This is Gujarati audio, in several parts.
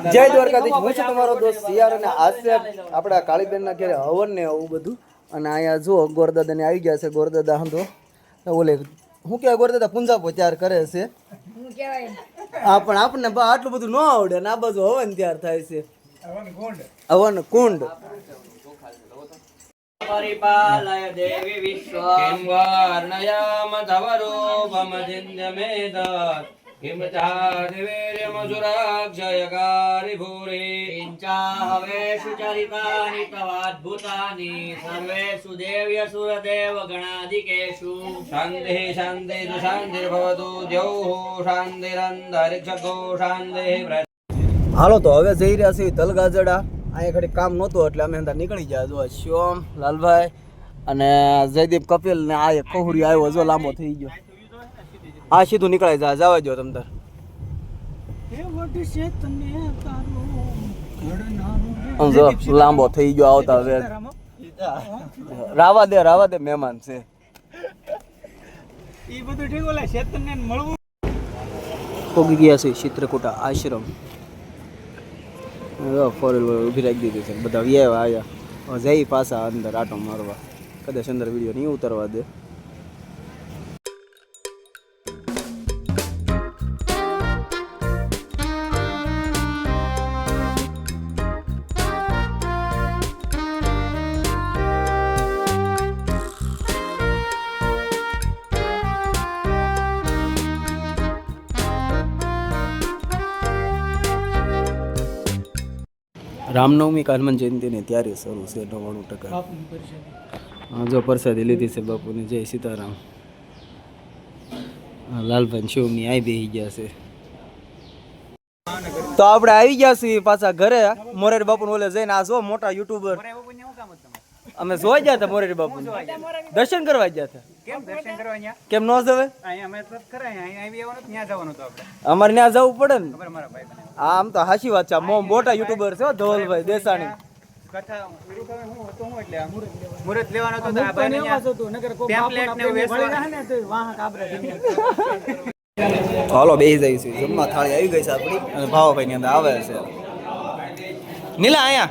જય દ્વારકાધીશ હું છું તમારો દોસ્ત સિયાર અને આજે આપણા કાળીબેનના ઘરે હવન ને એવું બધું અને અહીંયા જુઓ ગોરદાદાને આવી ગયા છે ગોરદાદા હંધો ઓલે શું કહેવાય ગોરદાદા પુંજાપો ત્યાર કરે છે હા પણ આપણને બા આટલું બધું ન આવડે ને આ બાજુ હવન ત્યાર થાય છે હવન કુંડ परिपालय देवी विश्व किं वर्णयाम तव रूपमचिन्त्यमेतत् किं चादिवीर्यमसुराक्षयकारि भूरि किञ्चाहवेषु चरितानि तवाद्भुतानि सर्वेषु देव्यसुरदेव गणाधिकेषु शान्तिः शान्तिः शान्तिर्भवतु द्यौः शान्तिरन्तरिक्षगो शान्तिः प्र હાલો તો હવે જઈ રહ્યા છીએ તલગાજડા અહીંયા ઘડી કામ નહોતું એટલે અમે અંદર નીકળી ગયા જો શ્યોમ લાલભાઈ અને જયદીપ કપિલ ને આ એક કહુરી આવ્યો જો લાંબો થઈ ગયો આ સીધું નીકળાય જા જવા દો તમતર લાંબો થઈ ગયો આવતા હવે રાવા દે રાવા દે મહેમાન છે. પોગી ગયા છે ચિત્રકૂટા આશ્રમ. ફોર વ્હીલર ઊભી રાખી દીધી છે. બધા વ્યાવ આવ્યા. જઈ પાછા અંદર આટો મારવા. કદાચ અંદર વીડિયો નહીં ઉતારવા દે. રામનવમી કે હનુમાન જયંતિની તૈયારી શરૂ છે નવ્વાણું ટકા. હા જો પ્રસાદી લીધી છે બાપુની. જય સીતારામ. લાલભાઈ શિવમી આવી બેસી ગયા છે. તો આપણે આવી ગયા છીએ પાછા ઘરે. મોરારી બાપુ ઓલે જઈને આ જો મોટા યુટ્યુબર. અમે જોઈ ગયા હતા મોરારી બાપુ દર્શન કરવા ગયા હતા. કેમ દર્શન કરવા કેમ ન જવે અહીંયા અમે તો ખરા અહીંયા આવી આવવાનું ત્યાં જવાનું હતું આપણે. અમારે ત્યાં જવું પડે ને. આમ તો હાચી વાત છે. મોમ મોટા યુટ્યુબર છે હો, ધવલભાઈ દેસાણી. એવું હાલો બેસી જાય છે જમવા થાળી આવી ગઈ છે આપણી. અને ભાવાભાઈ ની અંદર આવે છે. નીલા અહીંયા.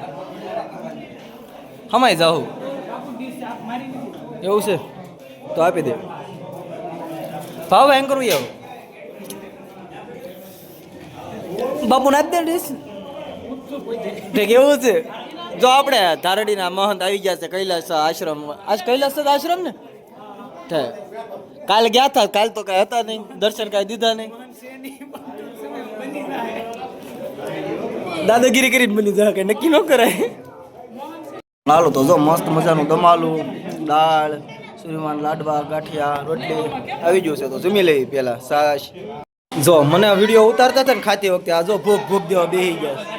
હમાય જાઉં એવું છે. તો આપી દે. ભાવ એમ કરું આવું બાપુ ના દે ડીશ. એવું છે? જો આપણે ધારડીના મહંત આવી ગયા છે કૈલાસ આશ્રમ. આજ કૈલાસ આશ્રમ ને? કાલ ગયા હતા કાલ તો કઈ હતા નહીં. દર્શન કઈ દીધા નહીં. દાદાગીરી કરી બની જાય કે નક્કી ન કરાય. હાલો તો જો મસ્ત મજાનું દમાલું દાળ સુરીમાન લાડવા ગાંઠિયા રોટલી. આવી ગયું છે તો જમી લઈ પેલા સાસ જો મને વીડિયો ઉતારતા હતા ને ખાતી વખતે આ જો ભૂખ ભૂખ દેવા બેહી ગયા છે.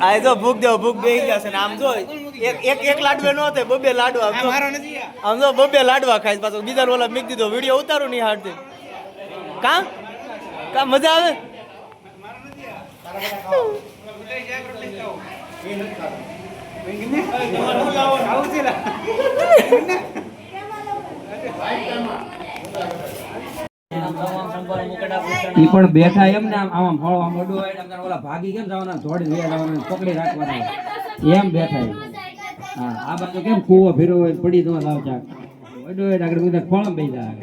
આ જો ભૂખ દેવા ભૂખ બેહી ગયા છે ને આમ જો એક એક લાડવે નો થાય બબે લાડવા આમ જો. આમ જો બબે લાડવા ખાય પાછો. બીજા ઓલા મીક દીધો વીડિયો ઉતારું નહીં હાડતી કા? કા મજા આવે? ઈ પણ બેઠા એમ ને આમ આમ ફળો હોય ને ઓલા ભાગી કેમ જવાના? જોડી લઈ જવાના પકડી રાખવાના. એમ બેઠા. હા આ બાજુ કેમ કૂવો ફેરો હોય પડી દો લાવ ઓડો હોય આગળ બધા ફળ બેસી જાય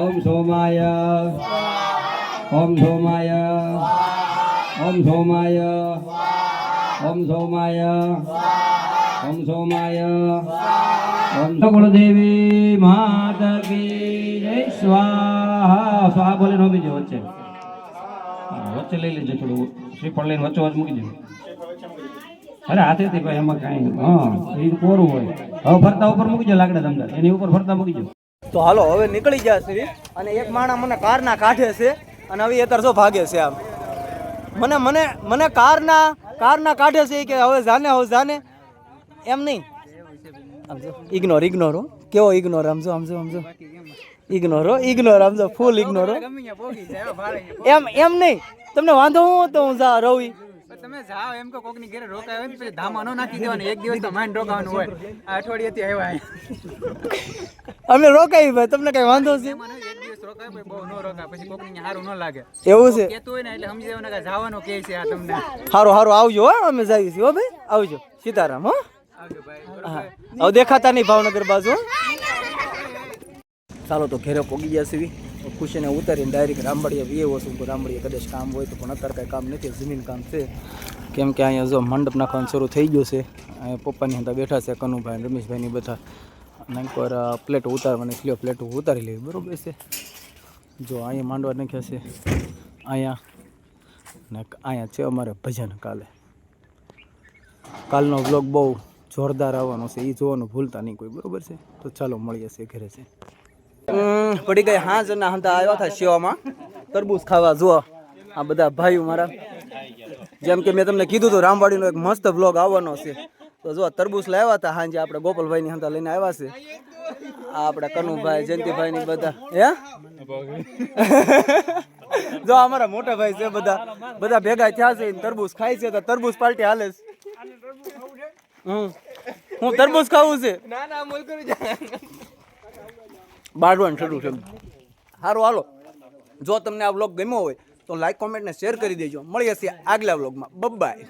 ઓમ સોમાય ઓમ સોમાય ઓમ સોમાય ઓમ સોમાય ઓમ સોમાય ઓમ કુળદેવી માતા કી. સ્વાહા બોલે નો વચ્ચે. વચ્ચે લઈ લેજો થોડું. શ્રીફળ લઈને વચ્ચે વચ્ચે મૂકી દેજો. અરે હાથેથી ભાઈ, એમાં કાંઈ હા, એ કોરું હોય. હવે ફરતા ઉપર મૂકી દો લાકડા તમને એની ઉપર ફરતા મૂકી દો. તો હાલો, હવે નીકળી ગયા છે અને એક માણા મને કારના કાઢે છે અને હવે એ તરસો ભાગે છે આમ. મને મને મને કારના કારના કાઢે છે કે હવે જાને હવે જાને. એમ નહીં. ઇગ્નોર ઇગ્નોર કેવો ઇગ્નોર સમજો સમજો આમ જો આમ જો. ઇગ્નોર હો ઇગ્નોર આમ તો ફૂલ ઇગ્નોર એમ એમ નહીં. તમને વાંધો હું તો હું જા રવિ. તમે જાઓ એમ કે કોકની ઘરે રોકાય હોય ને પછી ધામા ન નાખી દેવાનું. એક દિવસ તો માઇન્ડ રોકાવાનું હોય. આ અઠવાડિયેથી આવ્યા અમે રોકાઈ ભાઈ તમને કઈ વાંધો છે? એક દિવસ રોકાય રોકાય ભાઈ બહુ નો રોકાય. પછી કોકની હારું ન લાગે. એવું છે? કેતું હોય ને એટલે સમજી જવાનું કે જવાનું કે છે આ તમને. સારું સારું આવજો હો અમે જઈએ છીએ હો ભાઈ. આવજો. સીતારામ હો. આવજો ભાઈ હવે દેખાતા નહીં ભાવનગર બાજુ હો? ચાલો તો ઘેરે પોગી ગયા સીવી ખુશીને ઉતારીને ડાયરેક્ટ રામબડિયા વીએ વસ્તુ તો રામબડિયા કદાચ કામ હોય તો પણ અત્યારે કાંઈ કામ નથી, જમીન કામ છે. કેમ કે અહીંયા જો મંડપ નાખવાનું શરૂ થઈ ગયું છે. અહીંયા પપ્પાની અંદર બેઠા છે કનુભાઈ રમેશભાઈની બધા. અને એકવાર પ્લેટો ઉતારવાની ક્લિયર પ્લેટો ઉતારી લેવી. બરોબર છે? જો અહીંયા માંડવા નાખ્યા છે. અહીંયા ને અહીંયા છે અમારે ભજન કાલે. કાલનો વ્લોગ બહુ જોરદાર આવવાનો છે. એ જોવાનું ભૂલતા નહીં કોઈ. બરોબર છે? તો ચાલો મળીએ છીએ ઘરે છે. પડી ગઈ. હાંજ અને હંતા આવ્યા હતા શિવામાં તરબૂચ ખાવા, જુઓ. આ બધા ભાઈઓ મારા. જેમ કે મેં તમને કીધું હતું, રામવાડીનો એક મસ્ત બ્લોગ આવવાનો છે. તો જો તરબૂચ લાવ્યા હતા. હાંજે આપણે ગોપાલભાઈની હંતા લઈને આવ્યા છે. આ આપણા કનુભાઈ જયંતિભાઈ ની બધા. હે? જો અમારા મોટા ભાઈ છે બધા. બધા ભેગા થયા છે ને તરબૂચ ખાય છે, તો તરબૂચ પાર્ટી હાલે છે. હું તરબૂચ ખાવું છે. બાળવાનું શરૂ છે સારું હાલો. જો તમને આ વ્લોગ ગમ્યો હોય તો લાઈક કોમેન્ટ ને શેર કરી દેજો. મળીએ છીએ આગલા વ્લોગમાં. બબાય